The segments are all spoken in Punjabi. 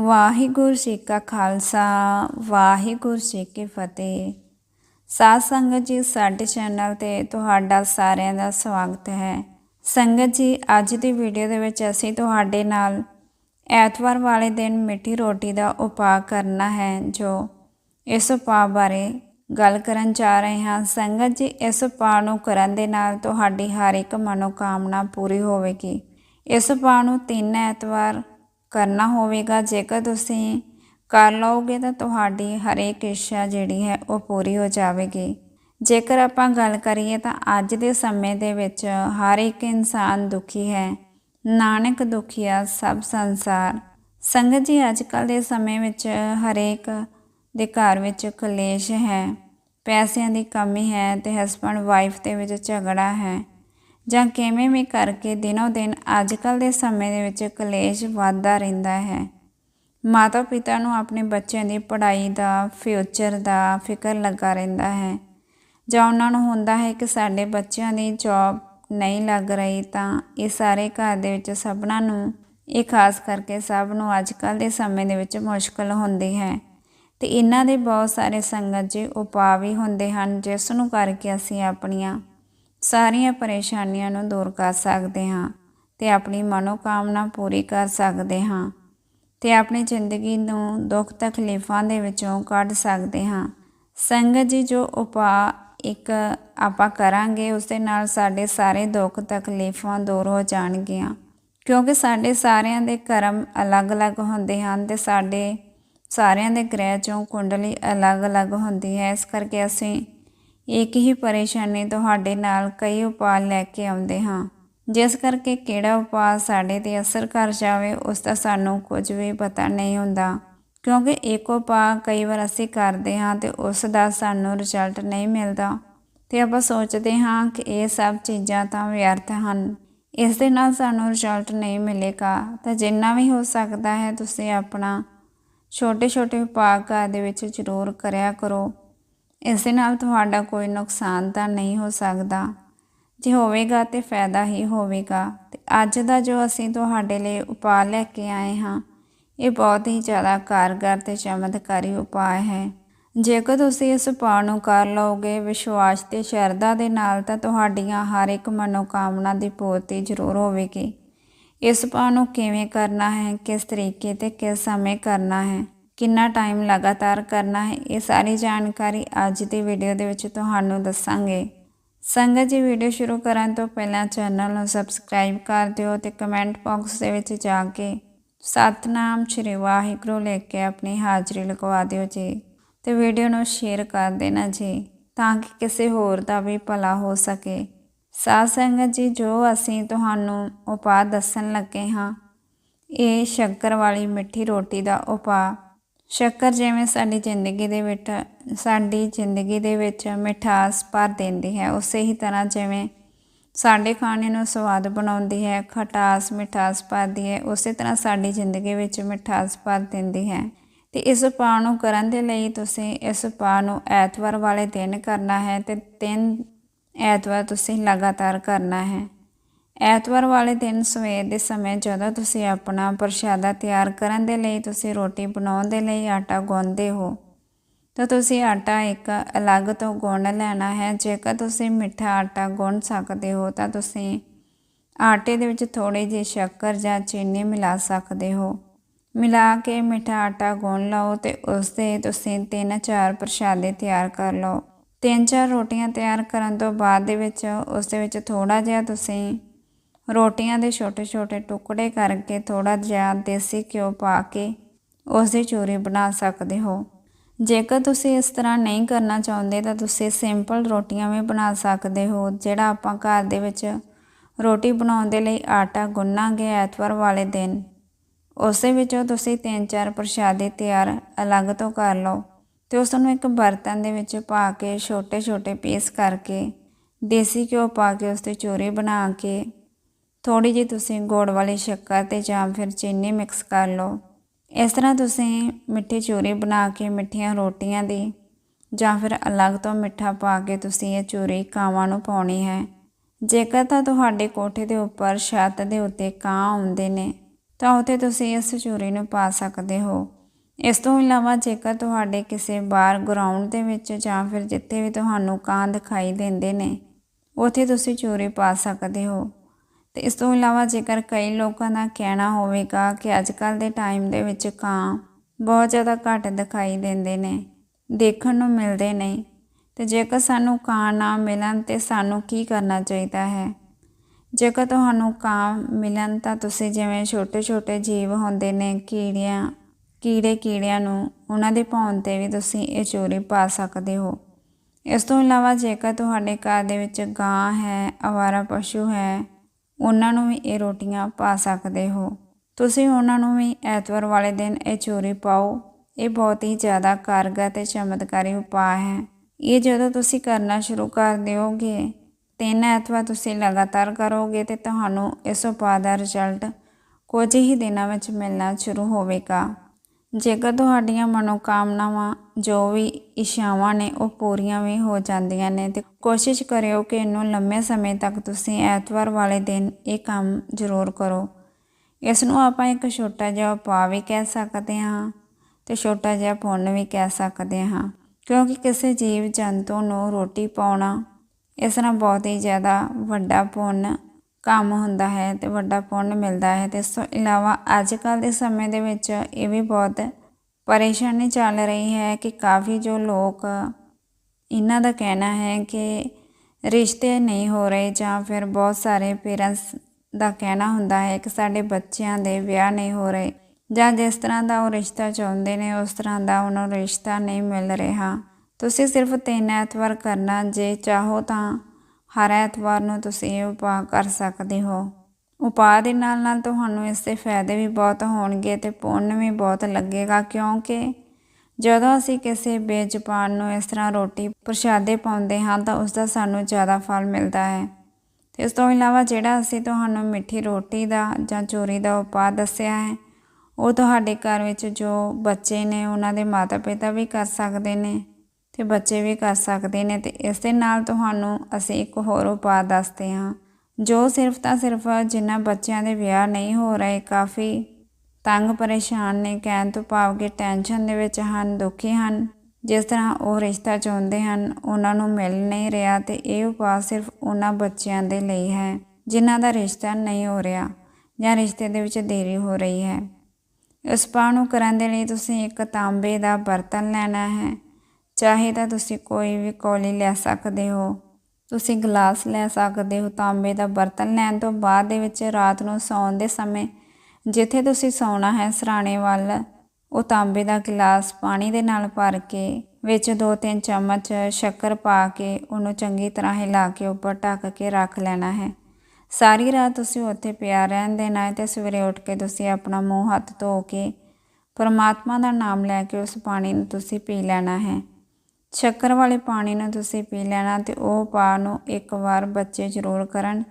ਵਾਹਿਗੁਰੂ ਜੀ ਕਾ ਖਾਲਸਾ, ਵਾਹਿਗੁਰੂ ਜੀ ਕੀ ਫਤਿਹ। ਸਾਧ ਸੰਗਤ ਜੀ, ਸਾਡੇ ਚੈਨਲ ਤੇ ਤੁਹਾਡਾ ਸਾਰਿਆਂ ਦਾ ਸਵਾਗਤ ਹੈ। ਸੰਗਤ ਜੀ, ਅੱਜ ਦੀ ਵੀਡੀਓ ਦੇ ਵਿੱਚ ਅਸੀਂ ਤੁਹਾਡੇ ਨਾਲ ਐਤਵਾਰ ਵਾਲੇ ਦਿਨ ਮਿੱਠੀ ਰੋਟੀ ਦਾ ਉਪਾਅ ਕਰਨਾ ਹੈ, ਜੋ ਇਸ ਉਪਾਅ ਬਾਰੇ ਗੱਲ ਕਰਨ ਜਾ ਰਹੇ ਹਾਂ। ਸੰਗਤ ਜੀ, ਇਸ ਉਪਾਅ ਨੂੰ ਕਰਨ ਦੇ ਨਾਲ ਤੁਹਾਡੀ ਹਰ ਇੱਕ ਮਨੋਕਾਮਨਾ ਪੂਰੀ ਹੋਵੇਗੀ। ਇਸ ਉਪਾਅ ਨੂੰ ਤਿੰਨ ਐਤਵਾਰ ਕਰਨਾ ਹੋਵੇਗਾ। ਜੇਕਰ ਤੁਸੀਂ ਕਰ ਲਓਗੇ ਤਾਂ ਤੁਹਾਡੀ ਹਰੇਕ ਇੱਛਾ ਜਿਹੜੀ ਹੈ ਉਹ ਪੂਰੀ ਹੋ ਜਾਵੇਗੀ। ਜੇਕਰ ਆਪਾਂ ਗੱਲ ਕਰੀਏ ਤਾਂ ਅੱਜ ਦੇ ਸਮੇਂ ਦੇ ਵਿੱਚ ਹਰ ਇੱਕ ਇਨਸਾਨ ਦੁਖੀ ਹੈ। ਨਾਨਕ ਦੁਖੀਆ ਸਭ ਸੰਸਾਰ। ਸੰਗਤ ਜੀ, ਅੱਜ ਕੱਲ ਦੇ ਸਮੇਂ ਵਿੱਚ ਹਰੇਕ ਦੇ ਘਰ ਵਿੱਚ ਕਲੇਸ਼ ਹੈ। ਪੈਸਿਆਂ ਦੀ ਕਮੀ ਹੈ ਤੇ ਹਸਬੰਡ ਵਾਈਫ ਦੇ ਵਿੱਚ ਝਗੜਾ ਹੈ। ਜਾਂ ਕਿਵੇਂ ਵੀ ਕਰਕੇ ਦਿਨੋ ਦਿਨ ਅੱਜ ਕੱਲ ਦੇ ਸਮੇਂ ਦੇ ਵਿੱਚ ਕਲੇਸ਼ ਵੱਧਦਾ ਰਹਿੰਦਾ ਹੈ। ਮਾਤਾ ਪਿਤਾ ਨੂੰ ਆਪਣੇ ਬੱਚਿਆਂ ਦੀ ਪੜ੍ਹਾਈ ਦਾ ਫਿਊਚਰ ਦਾ ਫਿਕਰ ਲੱਗਾ ਰਹਿੰਦਾ ਹੈ। ਜਾਂ ਉਹਨਾਂ ਨੂੰ ਹੁੰਦਾ ਹੈ ਕਿ ਸਾਡੇ ਬੱਚਿਆਂ ਦੀ ਜੌਬ ਨਹੀਂ ਲੱਗ ਰਹੀ ਤਾਂ ਇਹ ਸਾਰੇ ਘਰ ਦੇ ਵਿੱਚ ਸਭਨਾਂ ਨੂੰ, ਇਹ ਖਾਸ ਕਰਕੇ ਸਭ ਨੂੰ ਅੱਜ ਕੱਲ ਦੇ ਸਮੇਂ ਦੇ ਵਿੱਚ ਮੁਸ਼ਕਲ ਹੁੰਦੀ ਹੈ। ਤੇ ਇਹਨਾਂ ਦੇ ਬਹੁਤ ਸਾਰੇ ਸੰਗਤ ਜੀ ਉਪਾਅ ਵੀ ਹੁੰਦੇ ਹਨ ਜਿਸ ਨੂੰ ਕਰਕੇ ਅਸੀਂ ਆਪਣੀਆਂ ਸਾਰੀਆਂ ਪਰੇਸ਼ਾਨੀਆਂ ਨੂੰ ਦੂਰ ਕਰ ਸਕਦੇ ਹਾਂ ਤੇ ਆਪਣੀ ਮਨੋਕਾਮਨਾ ਪੂਰੀ ਕਰ ਸਕਦੇ ਹਾਂ ਤੇ ਆਪਣੀ ਜ਼ਿੰਦਗੀ ਨੂੰ ਦੁੱਖ ਤਕਲੀਫਾਂ ਦੇ ਵਿੱਚੋਂ ਕੱਢ ਸਕਦੇ ਹਾਂ। ਸੰਗਤ ਜੀ, ਜੋ ਉਪਾਅ ਇੱਕ ਆਪਾਂ ਕਰਾਂਗੇ ਉਸ ਦੇ ਨਾਲ ਸਾਡੇ ਸਾਰੇ ਦੁੱਖ ਤਕਲੀਫਾਂ ਦੂਰ ਹੋ ਜਾਣਗੀਆਂ। ਕਿਉਂਕਿ ਸਾਡੇ ਸਾਰਿਆਂ ਦੇ ਕਰਮ ਅਲੱਗ-ਅਲੱਗ ਹੁੰਦੇ ਹਨ ਤੇ ਸਾਡੇ ਸਾਰਿਆਂ ਦੇ ਗ੍ਰਹਿ ਚੋਂ ਕੁੰਡਲੀ ਅਲੱਗ-ਅਲੱਗ ਹੁੰਦੀ ਹੈ। ਇਸ ਕਰਕੇ ਅਸੀਂ ਇੱਕ ਹੀ ਪਰੇਸ਼ਾਨੀ ਤੁਹਾਡੇ ਨਾਲ ਕਈ ਉਪਾਅ ਲੈ ਕੇ ਆਉਂਦੇ ਹਾਂ। ਜਿਸ ਕਰਕੇ ਕਿਹੜਾ ਉਪਾਅ ਸਾਡੇ ਤੇ ਅਸਰ ਕਰ ਜਾਵੇ, ਉਸ ਦਾ ਸਾਨੂੰ ਕੁਝ ਵੀ ਪਤਾ ਨਹੀਂ ਹੁੰਦਾ। ਕਿਉਂਕਿ ਇੱਕ ਉਪਾਅ ਕਈ ਵਾਰ ਅਸੀਂ ਕਰਦੇ ਹਾਂ ਤੇ ਉਸ ਦਾ ਸਾਨੂੰ ਰਿਜ਼ਲਟ ਨਹੀਂ ਮਿਲਦਾ। ਤੇ ਆਪਾਂ ਸੋਚਦੇ ਹਾਂ ਕਿ ਇਹ ਸਭ ਚੀਜ਼ਾਂ ਤਾਂ ਵਿਅਰਥ ਹਨ। ਇਸ ਦੇ ਨਾਲ ਸਾਨੂੰ ਰਿਜ਼ਲਟ ਨਹੀਂ ਮਿਲੇਗਾ। ਤਾਂ ਜਿੰਨਾ ਵੀ ਹੋ ਸਕਦਾ ਹੈ, ਤੁਸੀਂ ਆਪਣਾ ਛੋਟੇ ਛੋਟੇ ਉਪਾਅ ਘਰ ਦੇ ਵਿੱਚ ਜ਼ਰੂਰ ਕਰਿਆ ਕਰੋ। ਇਸ ਦੇ ਨਾਲ ਤੁਹਾਡਾ ਕੋਈ ਨੁਕਸਾਨ ਤਾਂ ਨਹੀਂ ਹੋ ਸਕਦਾ। ਜੇ ਹੋਵੇਗਾ ਤੇ ਫਾਇਦਾ ਹੀ ਹੋਵੇਗਾ। ਤੇ ਅੱਜ ਦਾ ਜੋ ਅਸੀਂ ਤੁਹਾਡੇ ਲਈ ਉਪਾਅ ਲੈ ਕੇ ਆਏ ਹਾਂ, ਇਹ ਬਹੁਤ ਹੀ ਜ਼ਿਆਦਾ ਕਾਰਗਰ ਤੇ ਚਮਤਕਾਰੀ ਉਪਾਅ ਹੈ। ਜੇਕਰ ਤੁਸੀਂ ਇਸ ਉਪਾਅ ਨੂੰ ਕਰ ਲਓਗੇ, ਵਿਸ਼ਵਾਸ ਤੇ ਸ਼ਰਧਾ ਦੇ ਨਾਲ ਤਾਂ ਤੁਹਾਡੀਆਂ ਹਰ ਇੱਕ ਮਨੋਕਾਮਨਾ ਦੀ ਪੂਰਤੀ ਜ਼ਰੂਰ ਹੋਵੇਗੀ। ਇਸ ਉਪਾਅ ਨੂੰ ਕਿਵੇਂ ਕਰਨਾ ਹੈ, ਕਿਸ ਤਰੀਕੇ ਤੇ ਕਿਸ ਸਮੇਂ ਕਰਨਾ ਹੈ ਕਿੰਨਾ ਟਾਈਮ ਲਗਾਤਾਰ ਕਰਨਾ ਹੈ, ਇਹ ਸਾਰੀ ਜਾਣਕਾਰੀ ਅੱਜ ਦੀ ਵੀਡੀਓ ਦੇ ਵਿੱਚ ਤੁਹਾਨੂੰ ਦੱਸਾਂਗੇ। ਸੰਗਤ ਜੀ ਵੀਡੀਓ ਸ਼ੁਰੂ ਕਰਨ ਤੋਂ ਪਹਿਲਾਂ ਚੈਨਲ ਨੂੰ ਸਬਸਕ੍ਰਾਈਬ ਕਰ ਦਿਓ ਤੇ ਕਮੈਂਟ ਬਾਕਸ ਦੇ ਵਿੱਚ ਜਾ ਕੇ ਸਤਨਾਮ ਸ਼੍ਰੀ ਵਾਹਿਗੁਰੂ ਲਿਖ ਕੇ ਆਪਣੀ ਹਾਜ਼ਰੀ ਲਗਵਾ ਦਿਓ ਜੀ ਤੇ ਵੀਡੀਓ ਨੂੰ ਸ਼ੇਅਰ ਕਰ ਦੇਣਾ ਜੀ, ਤਾਂ ਕਿ ਕਿਸੇ ਹੋਰ ਦਾ ਵੀ ਭਲਾ ਹੋ ਸਕੇ। ਸਾਧ ਸੰਗਤ ਜੀ, ਜੋ ਅਸੀਂ ਤੁਹਾਨੂੰ ਉਪਾਅ ਦੱਸਣ ਲੱਗੇ ਹਾਂ, ਇਹ ਸ਼ੱਕਰ ਵਾਲੀ ਮਿੱਠੀ ਰੋਟੀ ਦਾ ਉਪਾਅ ਸ਼ੱਕਰ ਜਿਵੇਂ ਸਾਡੀ ਜ਼ਿੰਦਗੀ ਦੇ ਵਿੱਚ, ਸਾਡੀ ਜ਼ਿੰਦਗੀ ਦੇ ਵਿੱਚ ਮਿਠਾਸ ਭਰ ਦਿੰਦੀ ਹੈ, ਉਸੇ ਹੀ ਤਰ੍ਹਾਂ ਜਿਵੇਂ ਸਾਡੇ ਖਾਣੇ ਨੂੰ ਸਵਾਦ ਬਣਾਉਂਦੀ ਹੈ, ਖਟਾਸ ਮਿਠਾਸ ਭਰਦੀ ਹੈ, ਉਸੇ ਤਰ੍ਹਾਂ ਸਾਡੀ ਜ਼ਿੰਦਗੀ ਵਿੱਚ ਮਿਠਾਸ ਭਰ ਦਿੰਦੀ ਹੈ। ਤੇ ਇਸ ਉਪਾਅ ਨੂੰ ਕਰਨ ਦੇ ਲਈ ਤੁਸੀਂ ਇਸ ਉਪਾਅ ਨੂੰ ਐਤਵਾਰ ਵਾਲੇ ਦਿਨ ਕਰਨਾ ਹੈ ਤੇ ਤਿੰਨ ਐਤਵਾਰ ਤੁਸੀਂ ਲਗਾਤਾਰ ਕਰਨਾ ਹੈ। ਐਤਵਾਰ ਵਾਲੇ ਦਿਨ ਸਵੇਰ ਦੇ ਸਮੇਂ ਜਦੋਂ ਤੁਸੀਂ ਆਪਣਾ ਪ੍ਰਸ਼ਾਦਾ ਤਿਆਰ ਕਰਨ ਦੇ ਲਈ ਤੁਸੀਂ ਰੋਟੀ ਬਣਾਉਣ ਦੇ ਲਈ ਆਟਾ ਗੁੰਨਦੇ ਹੋ, ਤਾਂ ਤੁਸੀਂ ਆਟਾ ਇੱਕ ਅਲੱਗ ਤੋਂ ਗੁੰਨ ਲੈਣਾ ਹੈ। ਜੇਕਰ ਤੁਸੀਂ ਮਿੱਠਾ ਆਟਾ ਗੁੰਨ ਸਕਦੇ ਹੋ, ਤਾਂ ਤੁਸੀਂ ਆਟੇ ਦੇ ਵਿੱਚ ਥੋੜੀ ਜਿਹੀ ਸ਼ੱਕਰ ਜਾਂ ਚੀਨੀ ਮਿਲਾ ਸਕਦੇ ਹੋ। ਮਿਲਾ ਕੇ ਮਿੱਠਾ ਆਟਾ ਗੁੰਨ ਲਓ ਤੇ ਉਸ ਦੇ ਤੁਸੀਂ ਤਿੰਨ ਚਾਰ ਪ੍ਰਸ਼ਾਦੇ ਤਿਆਰ ਕਰ ਲਓ। ਤਿੰਨ ਚਾਰ ਰੋਟੀਆਂ ਤਿਆਰ ਕਰਨ ਤੋਂ ਬਾਅਦ ਦੇ ਵਿੱਚ ਉਸ ਦੇ ਵਿੱਚ ਥੋੜਾ ਜਿਹਾ ਤੁਸੀਂ ਰੋਟੀਆਂ ਦੇ ਛੋਟੇ-ਛੋਟੇ ਟੁਕੜੇ ਕਰਕੇ ਥੋੜਾ ਜਿਹਾ ਦੇਸੀ ਘਿਓ ਪਾ ਕੇ ਉਸ ਦੀ ਚੂਰੀ ਬਣਾ ਸਕਦੇ ਹੋ। ਜੇਕਰ ਤੁਸੀਂ ਇਸ ਤਰ੍ਹਾਂ ਨਹੀਂ ਕਰਨਾ ਚਾਹੁੰਦੇ ਤਾਂ ਤੁਸੀਂ ਸਿੰਪਲ ਰੋਟੀਆਂ ਵੀ ਬਣਾ ਸਕਦੇ ਹੋ, ਜਿਹੜਾ ਆਪਾਂ ਘਰ ਦੇ ਵਿੱਚ ਰੋਟੀ ਬਣਾਉਣ ਦੇ ਲਈ ਆਟਾ ਗੁੰਨਾਂਗੇ ਐਤਵਾਰ ਵਾਲੇ ਦਿਨ। ਉਸੇ ਵਿੱਚੋਂ ਤੁਸੀਂ ਤਿੰਨ ਚਾਰ ਪ੍ਰਸ਼ਾਦੇ ਤਿਆਰ ਅਲੱਗ ਤੋਂ ਕਰ ਲਓ ਤੇ ਉਸ ਨੂੰ ਇੱਕ ਬਰਤਨ ਦੇ ਵਿੱਚ ਪਾ ਕੇ ਛੋਟੇ-ਛੋਟੇ ਪੀਸ ਕਰਕੇ ਦੇਸੀ ਘਿਓ ਪਾ ਕੇ ਉਸ ਤੇ ਚੂਰੀ ਬਣਾ ਕੇ ਥੋੜੀ ਜਿਹੀ ਤੁਸੀਂ ਗੁੜ ਵਾਲੀ ਸ਼ੱਕਰ ਤੇ ਜਾਂ ਫਿਰ ਚੀਨੀ ਮਿਕਸ ਕਰ ਲਓ। ਇਸ ਤਰ੍ਹਾਂ ਤੁਸੀਂ ਮਿੱਠੀ ਚੂਰੀ ਬਣਾ ਕੇ ਮਿੱਠੀਆਂ ਰੋਟੀਆਂ ਦੀ ਜਾਂ ਫਿਰ ਅਲੱਗ ਤੋਂ ਮਿੱਠਾ ਪਾ ਕੇ ਤੁਸੀਂ ਇਹ ਚੂਰੀ ਕਾਵਾਂ ਨੂੰ ਪਾਉਣੀ ਹੈ। ਜੇਕਰ ਤਾਂ ਤੁਹਾਡੇ ਕੋਠੇ ਦੇ ਉੱਪਰ ਛੱਤ ਦੇ ਉੱਤੇ ਕਾਂ ਆਉਂਦੇ ਨੇ, ਤਾਂ ਉੱਥੇ ਤੁਸੀਂ ਇਸ ਚੂਰੀ ਨੂੰ ਪਾ ਸਕਦੇ ਹੋ। ਇਸ ਤੋਂ ਇਲਾਵਾ ਜੇਕਰ ਤੁਹਾਡੇ ਕਿਸੇ ਬਾਹਰ ਗਰਾਊਂਡ ਦੇ ਵਿੱਚ ਜਾਂ ਫਿਰ ਜਿੱਥੇ ਵੀ ਤੁਹਾਨੂੰ ਕਾਂ ਦਿਖਾਈ ਦਿੰਦੇ ਨੇ, ਉੱਥੇ ਤੁਸੀਂ ਚੂਰੀ ਪਾ ਸਕਦੇ ਹੋ। ਤੇ ਇਸ ਤੋਂ ਇਲਾਵਾ ਜੇਕਰ ਕਈ ਲੋਕਾਂ ਦਾ ਕਹਿਣਾ ਹੋਵੇਗਾ ਕਿ ਅੱਜ ਕੱਲ ਦੇ ਟਾਈਮ ਦੇ ਵਿੱਚ ਕਾਂ ਬਹੁਤ ਜ਼ਿਆਦਾ ਘੱਟ ਦਿਖਾਈ ਦਿੰਦੇ ਨੇ, ਦੇਖਣ ਨੂੰ ਮਿਲਦੇ ਨਹੀਂ। ਤੇ ਜੇਕਰ ਸਾਨੂੰ ਕਾਂ ਨਾ ਮਿਲਣ ਤੇ ਸਾਨੂੰ ਕੀ ਕਰਨਾ ਚਾਹੀਦਾ ਹੈ? ਜੇਕਰ ਤੁਹਾਨੂੰ ਕਾਂ ਮਿਲਣ ਤਾਂ ਤੁਸੀਂ ਜਿਵੇਂ ਛੋਟੇ ਛੋਟੇ ਜੀਵ ਹੁੰਦੇ ਨੇ, ਕੀੜਿਆਂ ਕੀੜੇ ਕੀੜਿਆਂ ਨੂੰ ਉਹਨਾਂ ਦੇ ਭੌਣ ਤੇ ਵੀ ਤੁਸੀਂ ਇਹ ਚੋਰੀ ਪਾ ਸਕਦੇ ਹੋ। ਇਸ ਤੋਂ ਇਲਾਵਾ ਜੇਕਰ ਤੁਹਾਡੇ ਘਰ ਦੇ ਵਿੱਚ ਗਾਂ ਹੈ, ਅਵਾਰਾ ਪਸ਼ੂ ਹੈ ਉਹਨਾਂ ਨੂੰ ਵੀ ਇਹ ਰੋਟੀਆਂ ਪਾ ਸਕਦੇ ਹੋ। ਤੁਸੀਂ ਉਹਨਾਂ ਨੂੰ ਵੀ ਐਤਵਾਰ ਵਾਲੇ ਦਿਨ ਇਹ ਚੋਰੀ ਪਾਓ। ਇਹ ਬਹੁਤ ਹੀ ਜ਼ਿਆਦਾ ਕਾਰਗਰ ਤੇ ਚਮਤਕਾਰੀ ਉਪਾਅ ਹੈ। ਇਹ ਜਦੋਂ ਤੁਸੀਂ ਕਰਨਾ ਸ਼ੁਰੂ ਕਰ ਦਿਓਗੇ, ਤਿੰਨ ਐਤਵਾਰ ਤੁਸੀਂ ਲਗਾਤਾਰ ਕਰੋਗੇ ਤੇ ਤੁਹਾਨੂੰ ਇਸ ਉਪਾਅ ਦਾ ਰਿਜ਼ਲਟ ਕੁਝ ਹੀ ਦਿਨਾਂ ਵਿੱਚ ਮਿਲਣਾ ਸ਼ੁਰੂ ਹੋਵੇਗਾ। ਜੇਕਰ ਤੁਹਾਡੀਆਂ ਮਨੋਕਾਮਨਾਵਾਂ ਜੋ ਵੀ ਇਸ਼ਾਵਾਂ ਨੇ, ਉਹ ਪੂਰੀਆਂ ਵੀ ਹੋ ਜਾਂਦੀਆਂ ਨੇ ਤੇ ਕੋਸ਼ਿਸ਼ ਕਰਿਓ ਕਿ ਇਹਨੂੰ ਲੰਮੇ ਸਮੇਂ ਤੱਕ ਤੁਸੀਂ ਐਤਵਾਰ ਵਾਲੇ ਦਿਨ ਇਹ ਕੰਮ ਜ਼ਰੂਰ ਕਰੋ। ਇਸ ਨੂੰ ਆਪਾਂ ਇੱਕ ਛੋਟਾ ਜਿਹਾ ਉਪਾਅ ਵੀ ਕਹਿ ਸਕਦੇ ਹਾਂ ਤੇ ਛੋਟਾ ਜਿਹਾ ਪੁੰਨ ਵੀ ਕਹਿ ਸਕਦੇ ਹਾਂ, ਕਿਉਂਕਿ ਕਿਸੇ ਜੀਵ ਜੰਤੂ ਨੂੰ ਰੋਟੀ ਪਾਉਣਾ ਇਸ ਨਾਲ ਬਹੁਤ ਹੀ ਜ਼ਿਆਦਾ ਵੱਡਾ ਪੁੰਨ ਕੰਮ ਹੁੰਦਾ ਹੈ ਤੇ ਵੱਡਾ ਪੁੰਨ ਮਿਲਦਾ ਹੈ ਤੇ ਇਸ ਤੋਂ ਇਲਾਵਾ ਅੱਜ ਕੱਲ ਦੇ ਸਮੇਂ ਦੇ ਵਿੱਚ ਇਹ ਵੀ ਬਹੁਤ ਪਰੇਸ਼ਾਨੀ ਚੱਲ ਰਹੀ ਹੈ ਕਿ ਕਾਫੀ ਜੋ ਲੋਕ ਇਹਨਾਂ ਦਾ ਕਹਿਣਾ ਹੈ ਕਿ ਰਿਸ਼ਤੇ ਨਹੀਂ ਹੋ ਰਹੇ ਜਾਂ ਫਿਰ ਬਹੁਤ ਸਾਰੇ ਪੇਰੈਂਟਸ ਦਾ ਕਹਿਣਾ ਹੁੰਦਾ ਹੈ ਕਿ ਸਾਡੇ ਬੱਚਿਆਂ ਦੇ ਵਿਆਹ ਨਹੀਂ ਹੋ ਰਹੇ ਜਾਂ ਜਿਸ ਤਰ੍ਹਾਂ ਦਾ ਉਹ ਰਿਸ਼ਤਾ ਚਾਹੁੰਦੇ ਨੇ, ਉਸ ਤਰ੍ਹਾਂ ਦਾ ਉਹਨਾਂ ਨੂੰ ਰਿਸ਼ਤਾ ਨਹੀਂ ਮਿਲ ਰਿਹਾ। ਤੁਸੀਂ ਸਿਰਫ ਤਿੰਨ ਐਤਵਾਰ ਕਰਨਾ, ਜੇ ਚਾਹੋ ਤਾਂ ਹਰ ਐਤਵਾਰ ਨੂੰ ਤੁਸੀਂ ਇਹ ਉਪਾਅ ਕਰ ਸਕਦੇ ਹੋ। ਉਪਾਅ ਦੇ ਨਾਲ ਨਾਲ ਤੁਹਾਨੂੰ ਇਸ ਦੇ ਫਾਇਦੇ ਵੀ ਬਹੁਤ ਹੋਣਗੇ ਤੇ ਪੁੰਨ ਵੀ ਬਹੁਤ ਲੱਗੇਗਾ, ਕਿਉਂਕਿ ਜਦੋਂ ਅਸੀਂ ਕਿਸੇ ਬੇਜ਼ੁਬਾਨ ਨੂੰ ਇਸ ਤਰ੍ਹਾਂ ਰੋਟੀ ਪ੍ਰਸ਼ਾਦੇ ਪਾਉਂਦੇ ਹਾਂ ਤਾਂ ਉਸ ਦਾ ਸਾਨੂੰ ਜ਼ਿਆਦਾ ਫਲ ਮਿਲਦਾ ਹੈ। ਤੇ ਇਸ ਤੋਂ ਇਲਾਵਾ ਜਿਹੜਾ ਅਸੀਂ ਤੁਹਾਨੂੰ ਮਿੱਠੀ ਰੋਟੀ ਦਾ ਜਾਂ ਚੋਰੀ ਦਾ ਉਪਾਅ ਦੱਸਿਆ ਹੈ, ਉਹ ਤੁਹਾਡੇ ਘਰ ਵਿੱਚ ਜੋ ਬੱਚੇ ਨੇ ਉਹਨਾਂ ਦੇ ਮਾਤਾ-ਪਿਤਾ ਵੀ ਕਰ ਸਕਦੇ ਨੇ ਤੇ ਬੱਚੇ ਵੀ ਕਰ ਸਕਦੇ ਨੇ ਤੇ ਇਸ ਦੇ ਨਾਲ ਤੁਹਾਨੂੰ ਅਸੀਂ ਇੱਕ ਹੋਰ ਉਪਾਅ ਦੱਸਦੇ ਹਾਂ। ਜੋ ਸਿਰਫ ਤਾਂ ਸਿਰਫ ਜਿਨ੍ਹਾਂ ਬੱਚਿਆਂ ਦੇ ਵਿਆਹ ਨਹੀਂ ਹੋ ਰਹੇ, ਕਾਫੀ ਤੰਗ ਪਰੇਸ਼ਾਨ ਨੇ, ਕਹਿਣ ਤੋਂ ਭਾਵ ਕਿ ਟੈਨਸ਼ਨ ਦੇ ਵਿੱਚ ਹਨ, ਦੁਖੀ ਹਨ। ਜਿਸ ਤਰ੍ਹਾਂ ਉਹ ਰਿਸ਼ਤਾ ਚਾਹੁੰਦੇ ਹਨ, ਉਹਨਾਂ ਨੂੰ ਮਿਲ ਨਹੀਂ ਰਿਹਾ ਤੇ ਇਹ ਉਪਾਅ ਸਿਰਫ ਉਹਨਾਂ ਬੱਚਿਆਂ ਦੇ ਲਈ ਹੈ, ਜਿਨ੍ਹਾਂ ਦਾ ਰਿਸ਼ਤਾ ਨਹੀਂ ਹੋ ਰਿਹਾ ਜਾਂ ਰਿਸ਼ਤੇ ਦੇ ਵਿੱਚ ਦੇਰੀ ਹੋ ਰਹੀ ਹੈ। ਇਸ ਉਪਾਅ ਨੂੰ ਕਰਨ ਦੇ ਲਈ ਤੁਸੀਂ ਇੱਕ ਤਾਂਬੇ ਦਾ ਬਰਤਨ ਲੈਣਾ ਹੈ, ਚਾਹੇ ਤਾਂ ਤੁਸੀਂ ਕੋਈ ਵੀ ਕੌਲੀ ਲੈ ਸਕਦੇ ਹੋ। ਤੁਸੀਂ ਗਲਾਸ ਲੈ ਸਕਦੇ ਹੋ ਤਾਂਬੇ ਦਾ ਬਰਤਨ ਲੈਣ ਤੋਂ ਬਾਅਦ ਦੇ ਵਿੱਚ ਰਾਤ ਨੂੰ ਸੌਣ ਦੇ ਸਮੇਂ, ਜਿੱਥੇ ਤੁਸੀਂ ਸੌਣਾ ਹੈ ਸਰਾਣੇ ਵੱਲ, ਉਹ ਤਾਂਬੇ ਦਾ ਗਲਾਸ ਪਾਣੀ ਦੇ ਨਾਲ ਭਰ ਕੇ, ਵਿੱਚ 2-3 ਚਮਚ ਸ਼ੱਕਰ ਪਾ ਕੇ, ਉਹਨੂੰ ਚੰਗੀ ਤਰ੍ਹਾਂ ਹਿਲਾ ਕੇ ਉੱਪਰ ਢੱਕ ਕੇ ਰੱਖ ਲੈਣਾ ਹੈ। ਸਾਰੀ ਰਾਤ ਤੁਸੀਂ ਉੱਥੇ ਪਿਆ ਰਹਿਣ ਦੇਣਾ ਹੈ ਤੇ ਸਵੇਰੇ ਉੱਠ ਕੇ ਤੁਸੀਂ ਆਪਣਾ ਮੂੰਹ ਹੱਥ ਧੋ ਕੇ, ਪਰਮਾਤਮਾ ਦਾ ਨਾਮ ਲੈ ਕੇ ਉਸ ਪਾਣੀ ਨੂੰ ਤੁਸੀਂ ਪੀ ਲੈਣਾ ਹੈ। ਸ਼ੱਕਰ ਵਾਲੇ ਪਾਣੀ ਨੂੰ ਤੁਸੀਂ ਪੀ ਲੈਣਾ ਤੇ ਉਹ ਪਾ ਨੂੰ ਇੱਕ ਵਾਰ ਬੱਚੇ ਜ਼ਰੂਰ ਕਰਨ,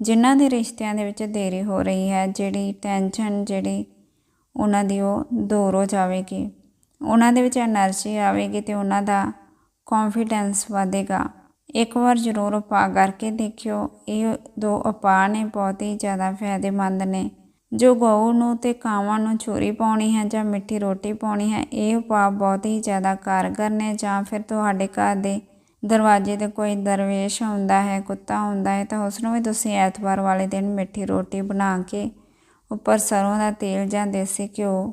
ਜਿਨ੍ਹਾਂ ਦੇ ਰਿਸ਼ਤਿਆਂ ਦੇ ਵਿੱਚ ਦੇਰੀ ਹੋ ਰਹੀ ਹੈ, ਜਿਹੜੀ ਟੈਨਸ਼ਨ ਜਿਹੜੀ ਉਹਨਾਂ ਦੀ ਉਹ ਦੂਰ ਹੋ ਜਾਵੇਗੀ ਉਹਨਾਂ ਦੇ ਵਿੱਚ એનર્ਜੀ ਆਵੇਗੀ ਤੇ ਉਹਨਾਂ ਦਾ ਕੌਨਫੀਡੈਂਸ ਵਧੇਗਾ। ਇੱਕ ਵਾਰ ਜ਼ਰੂਰ ਉਪਾਅ ਕਰਕੇ ਦੇਖਿਓ, ਇਹ ਦੋ ਉਪਾਅ ਨੇ ਬਹੁਤ ਹੀ ਜ਼ਿਆਦਾ ਫਾਇਦੇਮੰਦ ਨੇ। ਜੋ ਗਊ ਨੂੰ ਤੇ ਕਾਵਾਂ ਨੂੰ ਚੋਰੀ ਪਾਉਣੀ ਹੈ ਜਾਂ ਮਿੱਠੀ ਰੋਟੀ ਪਾਉਣੀ ਹੈ, ਇਹ ਉਪਾਅ ਬਹੁਤ ਹੀ ਜ਼ਿਆਦਾ ਕਾਰਗਰ ਨੇ ਜਾਂ ਫਿਰ ਤੁਹਾਡੇ ਘਰ ਦੇ ਦਰਵਾਜ਼ੇ ਤੇ ਕੋਈ ਦਰਵੇਸ਼ ਹੁੰਦਾ ਹੈ, ਕੁੱਤਾ ਹੁੰਦਾ ਹੈ, ਤਾਂ ਉਸ ਨੂੰ ਵੀ ਤੁਸੀਂ ਐਤਵਾਰ ਵਾਲੇ ਦਿਨ ਮਿੱਠੀ ਰੋਟੀ ਬਣਾ ਕੇ ਉੱਪਰ ਸਰੋਂ ਦਾ ਤੇਲ ਜਾਂ ਦੇਸੀ ਘਿਓ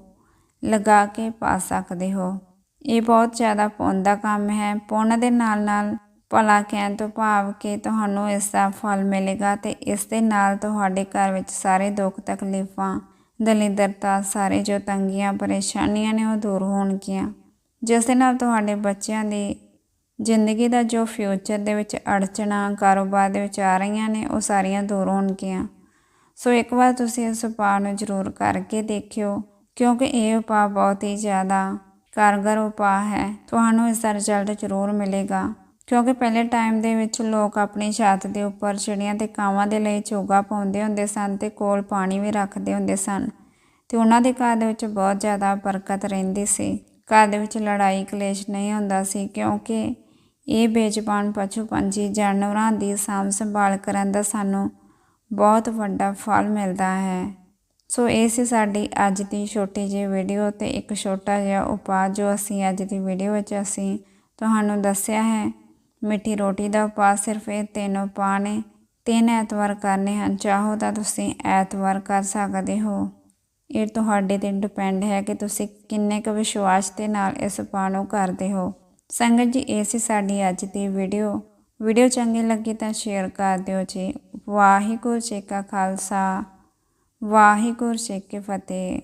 ਲਗਾ ਕੇ ਪਾ ਸਕਦੇ ਹੋ। ਇਹ ਬਹੁਤ ਜ਼ਿਆਦਾ ਪੁੰਨ ਦਾ ਕੰਮ ਹੈ। ਪੁੰਨ ਦੇ ਨਾਲ ਨਾਲ ਭਲਾ ਕਹਿਣ ਤੋਂ ਭਾਵ ਕਿ ਤੁਹਾਨੂੰ ਇਸ ਦਾ ਫਲ ਮਿਲੇਗਾ ਤੇ ਇਸ ਦੇ ਨਾਲ ਤੁਹਾਡੇ ਘਰ ਵਿੱਚ ਸਾਰੇ ਦੁੱਖ ਤਕਲੀਫਾਂ, ਦਲਿਦਰਤਾ, ਸਾਰੇ ਜੋ ਤੰਗੀਆਂ, ਪਰੇਸ਼ਾਨੀਆਂ ਨੇ ਉਹ ਦੂਰ ਹੋਣਗੀਆਂ। ਜਿਸ ਦੇ ਨਾਲ ਤੁਹਾਡੇ ਬੱਚਿਆਂ ਦੀ ਜ਼ਿੰਦਗੀ ਦਾ ਜੋ ਫਿਊਚਰ ਦੇ ਵਿੱਚ ਅੜਚਣਾ, ਕਾਰੋਬਾਰ ਦੇ ਵਿੱਚ ਆ ਰਹੀਆਂ ਨੇ, ਉਹ ਸਾਰੀਆਂ ਦੂਰ ਹੋਣਗੀਆਂ। ਸੋ ਇੱਕ ਵਾਰ ਤੁਸੀਂ ਇਸ ਉਪਾਅ ਨੂੰ ਜ਼ਰੂਰ ਕਰਕੇ ਦੇਖਿਓ, ਕਿਉਂਕਿ ਇਹ ਉਪਾਅ ਬਹੁਤ ਹੀ ਜ਼ਿਆਦਾ ਕਾਰਗਰ ਉਪਾਅ ਹੈ। ਤੁਹਾਨੂੰ ਇਸ ਦਾ ਰਿਜ਼ਲਟ ਜ਼ਰੂਰ ਮਿਲੇਗਾ। ਕਿਉਂਕਿ ਪਹਿਲੇ ਟਾਈਮ ਦੇ ਵਿੱਚ ਲੋਕ ਆਪਣੀ ਛੱਤ ਦੇ ਉੱਪਰ ਚਿੜੀਆਂ ਤੇ ਕਾਵਾਂ ਦੇ ਲਈ ਚੋਗਾ ਪਾਉਂਦੇ ਹੁੰਦੇ ਸਨ ਤੇ ਕੋਲ ਪਾਣੀ ਵੀ ਰੱਖਦੇ ਹੁੰਦੇ ਸਨ ਤੇ ਉਹਨਾਂ ਦੇ ਘਰ ਦੇ ਵਿੱਚ ਬਹੁਤ ਜ਼ਿਆਦਾ ਬਰਕਤ ਰਹਿੰਦੀ ਸੀ। ਘਰ ਦੇ ਵਿੱਚ ਲੜਾਈ ਕਲੇਸ਼ ਨਹੀਂ ਹੁੰਦਾ ਸੀ ਕਿਉਂਕਿ ਇਹ ਬੇਜ਼ਬਾਨ ਪਸ਼ੂ ਪੰਛੀ ਜਾਨਵਰਾਂ ਦੀ ਸਾਂਭ ਸੰਭਾਲ ਕਰਨ ਦਾ ਸਾਨੂੰ ਬਹੁਤ ਵੱਡਾ ਫਲ ਮਿਲਦਾ ਹੈ। ਸੋ ਇਹ ਸੀ ਸਾਡੀ ਅੱਜ ਦੀ ਛੋਟੀ ਜਿਹੀ ਵੀਡੀਓ ਤੇ ਇੱਕ ਛੋਟਾ ਜਿਹਾ ਉਪਾਅ ਜੋ ਅਸੀਂ ਅੱਜ ਦੀ ਵੀਡੀਓ ਵਿੱਚ ਅਸੀਂ ਤੁਹਾਨੂੰ ਦੱਸਿਆ ਹੈ। ਮਿੱਠੀ ਰੋਟੀ ਦਾ ਉਪਾਅ ਸਿਰਫ ਇਹ ਤਿੰਨ ਉਪਾਅ ਨੇ। ਤਿੰਨ ਐਤਵਾਰ ਕਰਨੇ ਹਨ। ਚਾਹੋ ਤਾਂ ਤੁਸੀਂ ਐਤਵਾਰ ਕਰ ਸਕਦੇ ਹੋ। ਇਹ ਤੁਹਾਡੇ ਤੇ ਡਿਪੈਂਡ ਹੈ ਕਿ ਤੁਸੀਂ ਕਿੰਨੇ ਕੁ ਵਿਸ਼ਵਾਸ ਦੇ ਨਾਲ ਇਸ ਉਪਾਅ ਨੂੰ ਕਰਦੇ ਹੋ। ਸੰਗਤ ਜੀ, ਇਹ ਸੀ ਸਾਡੀ ਅੱਜ ਦੀ ਵੀਡੀਓ। ਵੀਡੀਓ ਚੰਗੀ ਲੱਗੀ ਤਾਂ ਸ਼ੇਅਰ ਕਰ ਦਿਓ ਜੀ। ਵਾਹਿਗੁਰੂ ਜੀ ਕਾ ਖਾਲਸਾ। ਵਾਹਿਗੁਰੂ ਜੀ ਕੀ ਫਤਿਹ।